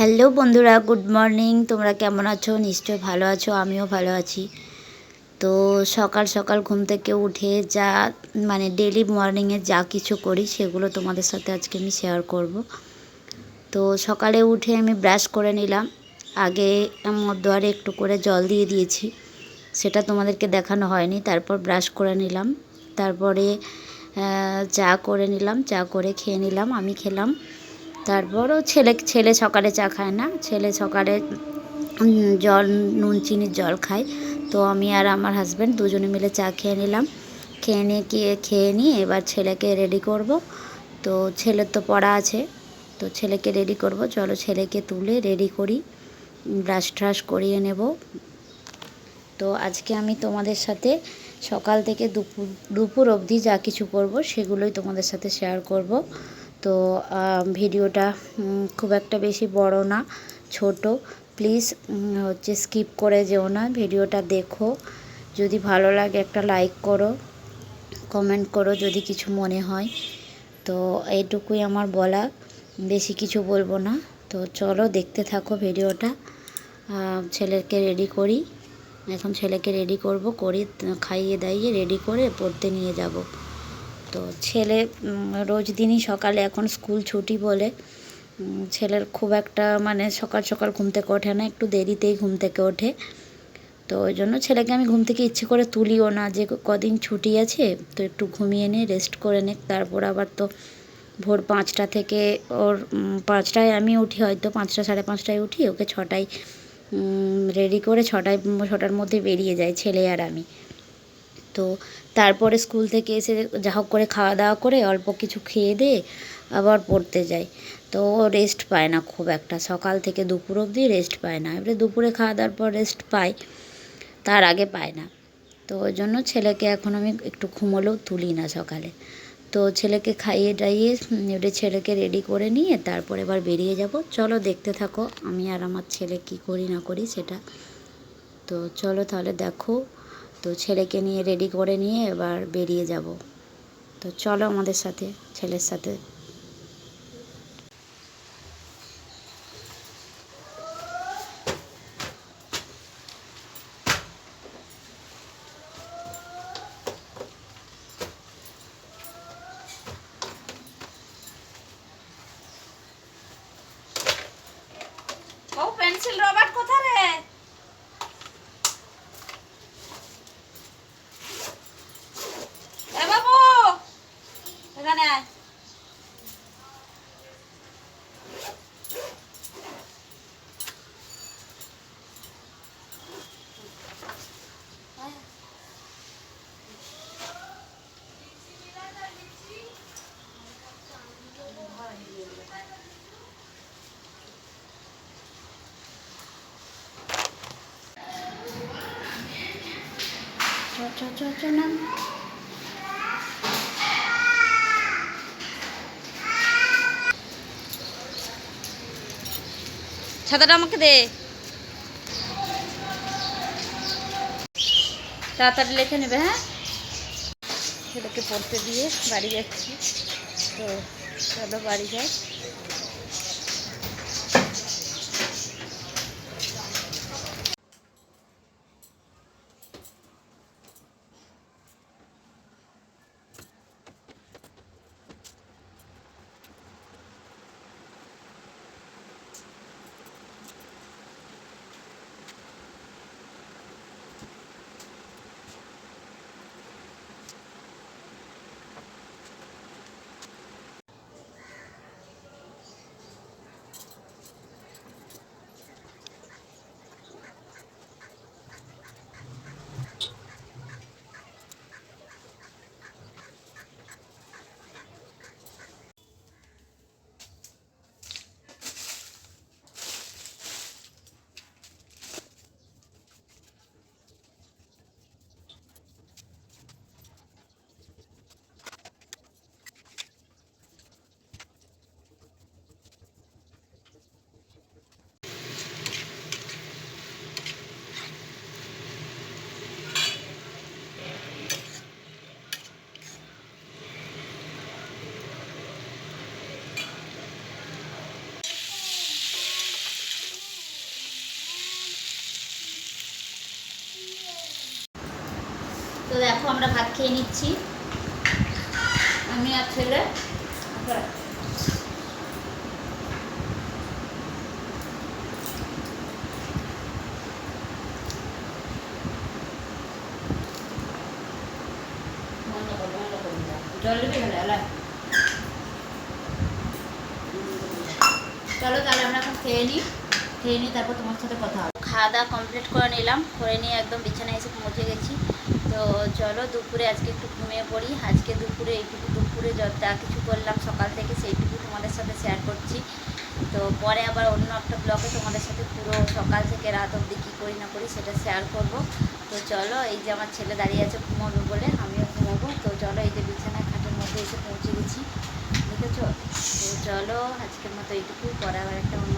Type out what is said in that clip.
Hello বন্ধুরা, good morning. তোমরা কেমন আছো? নিশ্চয়ই ভালো আছো, আমিও ভালো আছি। তো সকাল সকাল ঘুম থেকে উঠে যা মানে ডেলি মর্নিংয়ে যা কিছু করি, সেগুলো তোমাদের সাথে আজকে আমি শেয়ার করব। তো সকালে উঠে আমি ব্রাশ করে নিলাম। আগে মধ্যোয়ারে একটু করে জল দিয়ে দিয়েছি। সেটা তোমাদেরকে দেখানো হয়নি। তারপর ব্রাশ করে নিলাম। তারপরে চা করে নিলাম। চা করে খেয়ে নিলাম। আমি খেলাম। তারপরও ছেলে ছেলে সকালে চা খায় না। ছেলে সকালে জল, নুন চিনির জল খায়। তো আমি আর আমার হাজব্যান্ড দুজনে মিলে চা খেয়ে নিলাম। খেয়ে নিয়ে গিয়ে, খেয়ে নিয়ে এবার ছেলেকে রেডি করব। তো ছেলের তো পড়া আছে। তো ছেলেকে রেডি করব। চলো ছেলেকে তুলে রেডি করি। ব্রাশ ট্রাশ করিয়ে নেব। তো আজকে আমি তোমাদের সাথে সকাল থেকে দুপুর দুপুর অবধি যা কিছু করব সেগুলোই তোমাদের সাথে শেয়ার করব। তো ভিডিওটা খুব একটা বেশি বড় না, ছোট। প্লিজ হচ্ছে স্কিপ করে যেও না, ভিডিওটা দেখো। যদি ভালো লাগে একটা লাইক করো কমেন্ট করো যদি কিছু মনে হয়। তো, এইটুকুই আমার বলা, বেশি কিছু বলব না। তো, চলো দেখতে থাকো ভিডিওটা। ছেলেকে রেডি করি। এখন ছেলেকে রেডি করব, করি, খাইয়ে দাইয়ে রেডি করে পড়তে নিয়ে যাব। তো ছেলে রোজ দিনই সকালে এখন স্কুল ছুটি বলে ছেলের খুব একটা মানে সকাল সকাল ঘুম থেকে ওঠে না, একটু দেরিতেই ঘুম থেকে ওঠে। তো ওই জন্য ছেলেকে আমি ঘুম থেকে ইচ্ছে করে তুলিও না, যে কদিন ছুটি আছে, তো একটু ঘুমিয়ে নে রেস্ট করে নে। তারপর আবার তো ভোর পাঁচটা থেকে ওর পাঁচটায় আমি উঠি, হয়তো পাঁচটা, সাড়ে পাঁচটায় উঠি, ওকে ছটায় রেডি করে ছটায়, ছটার মধ্যে বেরিয়ে যায় ছেলে আর আমি। তো তারপরে স্কুল থেকে এসে যা হোক করে খাওয়া দাওয়া করে অল্প কিছু খেয়ে দিয়ে আবার পড়তে যাই। তো ও রেস্ট পায় না খুব একটা। সকাল থেকে দুপুর অবধি রেস্ট পায় না। এবারে দুপুরে খাওয়া দাওয়ার পর রেস্ট পায়, তার আগে পায় না। তো ওই জন্য ছেলেকে এখন আমি একটু ঘুমোলেও তুলি না সকালে। তো ছেলেকে খাইয়ে টাইয়ে এবারে ছেলেকে রেডি করে নিয়ে তারপরে এবার বেরিয়ে যাব। চলো দেখতে থাকো আমি আর আমার ছেলে কি করি না করি সেটা। তো চলো তাহলে দেখো। তো ছেলেকে নিয়ে রেডি করে নিয়ে এবার বেরিয়ে যাব। তো চলো আমাদের সাথে, ছেলের সাথে। চ চ চ চ ছাতাটা আমাকে দে। তাড়াতাড়ি লিখে নেবে হ্যাঁ? ছেলেকে পড়তে দিয়ে বাড়ি যাচ্ছি। তো চলো বাড়ি যাই দেখো আমরা ভাত খেয়ে নিচ্ছি। আমি আর ছেলে এলা চলো তাহলে আমরা এখন খেয়ে নিই। খেয়ে নিই তারপর তোমার সাথে কথা হবে। খাওয়া দাওয়া কমপ্লিট করে নিলাম, করে নিয়ে একদম বিছানায় এসে পৌঁছে গেছি। তো চলো দুপুরে আজকে একটু ঘুমিয়ে পড়ি। আজকে দুপুরে এইটুকু, দুপুরে যা কিছু করলাম সকাল থেকে সেইটুকু তোমাদের সাথে শেয়ার করছি। তো পরে আবার অন্য একটা ব্লগে তোমাদের সাথে পুরো সকাল থেকে রাত অবধি কী করি না করি সেটা শেয়ার করব। তো চলো এই যে আমার ছেলে দাঁড়িয়ে আছে ঘুমাবে বলে আমিও ঘুমাবো। তো চলো এই যে বিছানায় খাটের মধ্যে এসে পৌঁছে গেছি। দেখেছ? তো চলো আজকের মতো এইটুকু। পরে আবার একটা অন্য